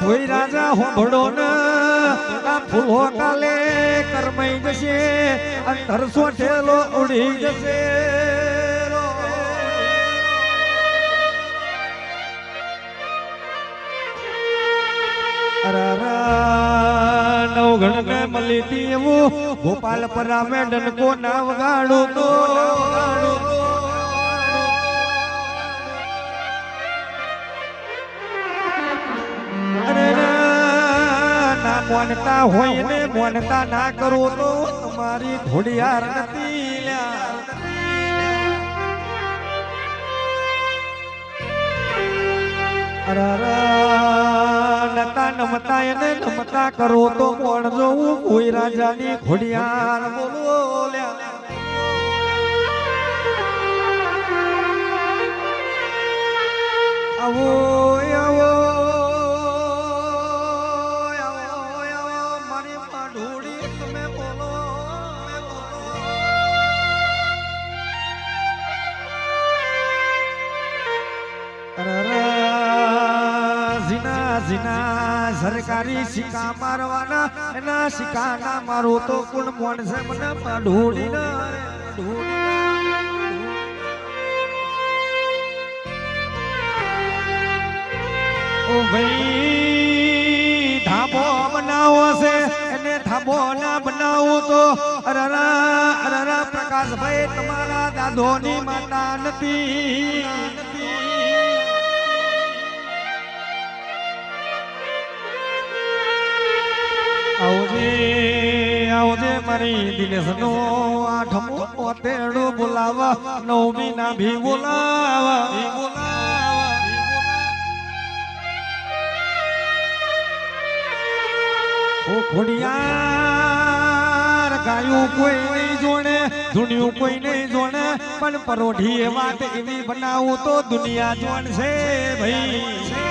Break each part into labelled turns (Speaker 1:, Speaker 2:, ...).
Speaker 1: ભોઈ રાજા હોભળો ને આ કાલે કરમાઈ જશે અને તરસો ઉડી જશે નવગણ ને મળી એવું ગોપાલ પરામે ડનકો ના વગાડું તો? મોનતા હોય ને મોનતા ના કરો તો તમારી ઘોડિયાર નથી. નતા નમતા એને નમતા કરો તો કોણ જોવું કોઈ રાજાની ઘોડિયાર બોલો લ્યા. આવો આવો આવો અરર, ઝીના ઝીના સરકારી સિક્કા મારવાના એના સિક્કા ના મારો તો કોણ મોણસે મને માઢોળી ના ના. ઓ ભાઈ ધાબો બનાવો છે એને ધાબો ના બનાવો તો અરરા અરરા પ્રકાશભાઈ તમારા દાદોની માતા નથી આવજે આવજે દિનેશનો આઠમો ઓતેડો બોલાવા નવમી ભી બોલાવા. ઓ ખોડિયાર કોઈ નહીં જોણે, ધૂણ્યું કોઈ નહીં જોણે, પણ પરોઢી એ વાત એવી બનાવું તો દુનિયા ભાઈ છે ભાઈ.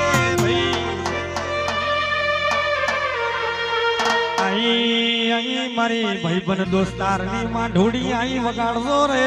Speaker 1: આઈ આઈ મારી ભાઈબંધ દોસ્તારની માં ઢોડી આઈ વગાડજો રે.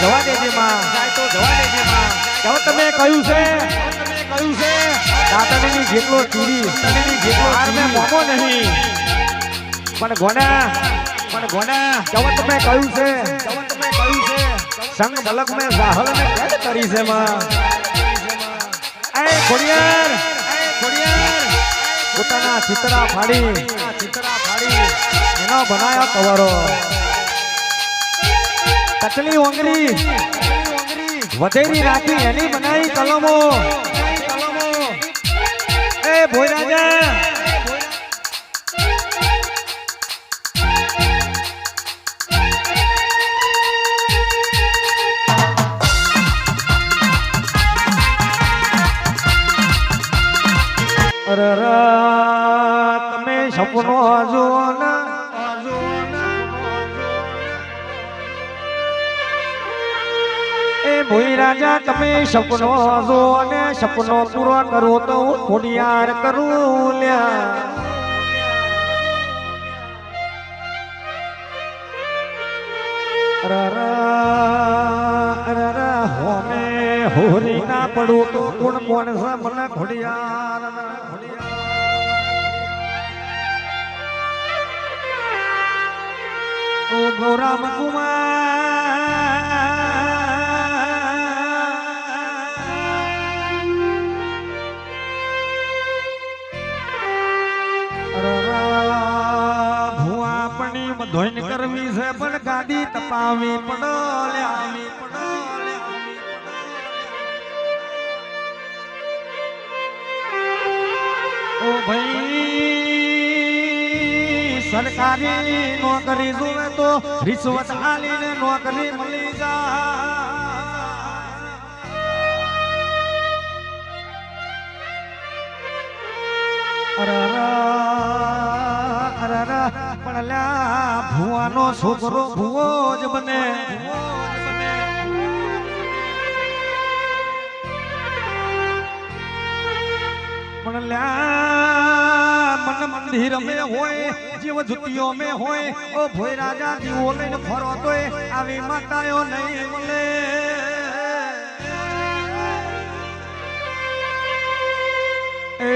Speaker 1: જવા દેજે માં. જાય તો જવા દેજે માં. હવે તમે કહ્યું છે. તમે કહ્યું છે દાદાની જેટલો ચીરી જેટલો હાર મેં મોમો નહીં. પણ ગોના પણ ગોના. હવે તમે કહ્યું છે. હવે તમે કહ્યું છે સંગ બલક મેં સાહલ ને કેદ કરી છે માં. એ ખોડિયાર એ ખોડિયાર પોતાના ચિતરા ફાડી. ચિતરા ફાડી એનો બનાયો કવરો તકલી ઓંગરી વધેરી રાખી એની બનાવી કલમો. કોઈ રાજા, તમે સપનો જો અને સપનો પૂરો કરો તો હું ખોડિયાર કરું લ્યા. હોમે હોરી ના પડું તો કોણ કોણ છે? મને ખોડિયાર ખોડિયાર. કુમાર. ગાડી તપાવી પડોલ્યા. ઓ ભાઈ સરકારી નોકરી જોવે તો રિશ્વત આલીને નોકરી મળી જા અરરા, પણ લ્યા ભુવાનો છોકરો ભુવો જ બને. પણ લ્યા મન મંદિર મે હોય, જીવ જુતિયો મે હોય, ઓ ભોય રાજા, જીવો લઈને ફરો તોય આવી માતાયો નહીં મળે એ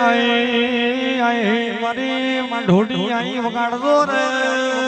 Speaker 1: આઈ આઈ મારી માંઢોડી આઈ વગાડજો રે.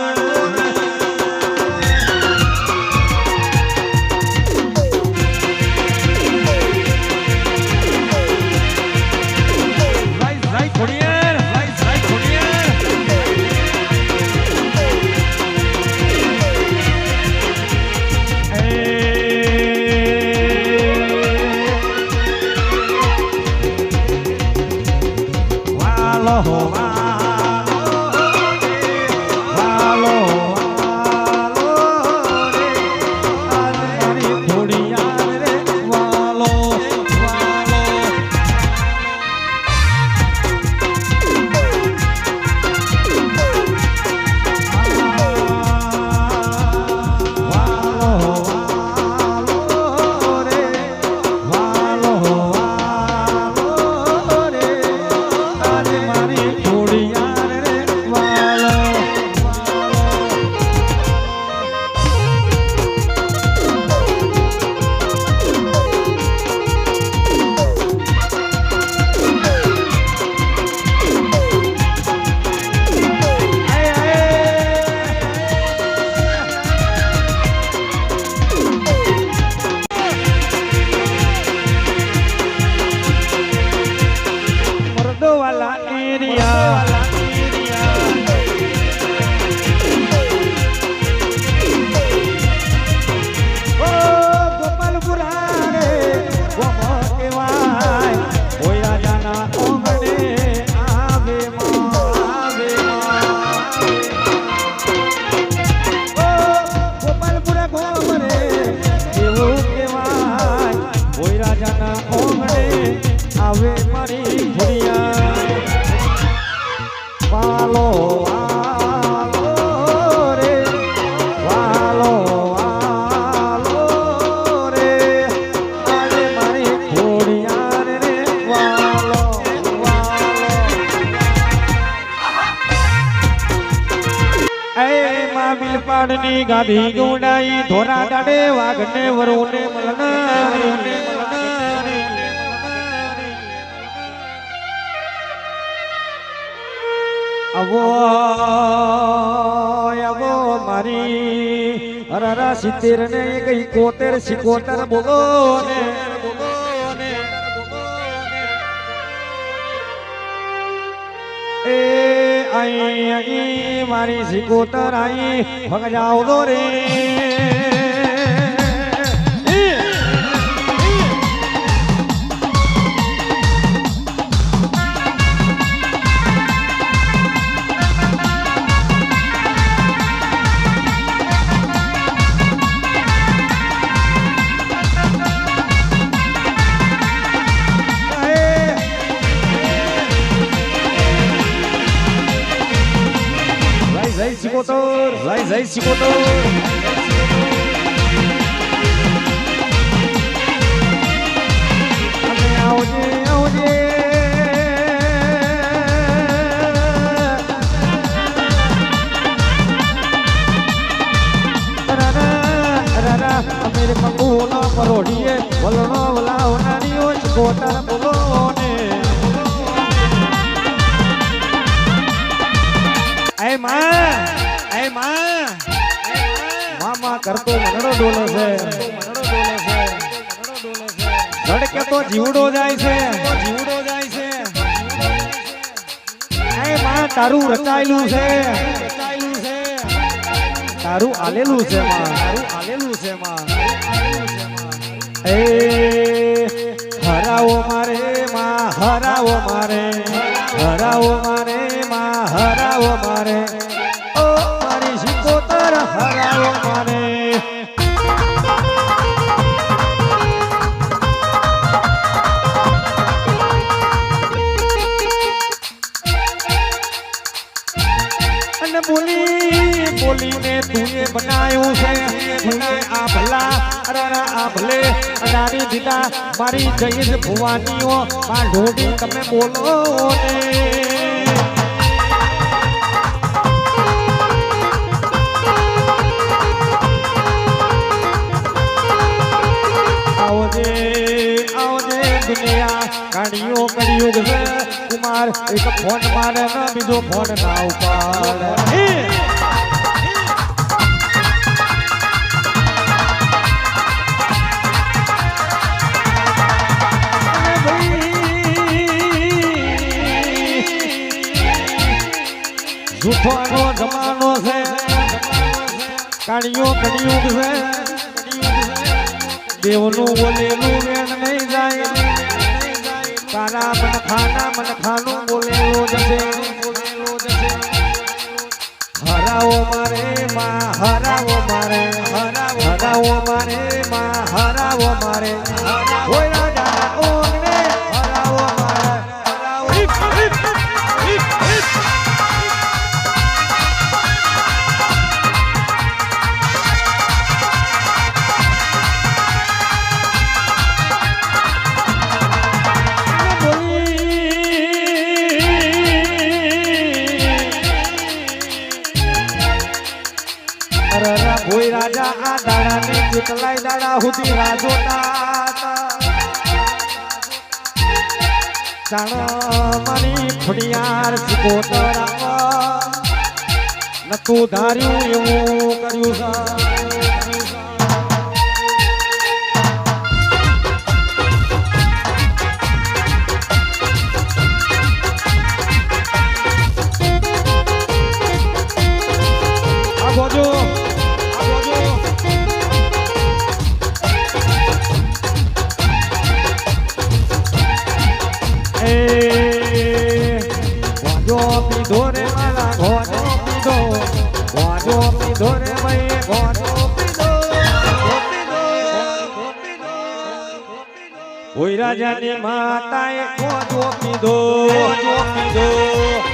Speaker 1: માં બિલપાડની ગાદી ગુડાઈ, ધોરા દાડે વાઘને, વરોને મલનારી. અવો અવો મારી અરરા સિત્તેર ને કઈ કોતેર સિકોતર બોલો ને બોલો ને એ આઈ મારી સિકોતર આઈ ભગજાવ દો રે. શિકોતર લઈ જઈ શિકોતર આવજે આવજે મેરે પંગોલો પરોઢીએ વલણો વલાવનારીઓ શિકોતર બોલો Hey, man. મામા કરતો મનડો ડોલે છે ધડકે તો જીવડો જાય છે જીવડો જાય છે એ માં તારું રચાયેલું છે રચાયેલું છે તારું આલેલું છે માં તારું આલેલું છે માં એ હરાવો મારે માં હરાવો મારે હરાવો મારે માં હરાવો મારે બોલી બોલીને તુએ બનાવ્યું છે. તુએ આ ભલા, અરે આ ભલે. અનારી દીધા મારી જઈશ ભુવાનીઓ. આ ઢોડી તમે બોલો ને. દુનિયા કાઢીઓ કળિયુગ છે. કુમાર, એક ફોન મારે ને, બીજો ફોન ના ઉપાડ. જૂઠવાનો જમાનો છે. કાળિયો કળિયુગ છે. દેવનું બોલેલું વેણ નહીં જાય. તારા મન ખાના, મન ખાનું બોલેલું જશે. હરાવો મારે માં, હરાવો મારે. હરાવો મારે માં, હરાવો મારે. ઓય કેટલાય દાડા સુધી રાજોતા જાણ મારી ફળિયાર સિકોતર નતું ધાર્યું એવું કર્યું એ ગોજો પીધો રે ગોજો પીધો પીધો.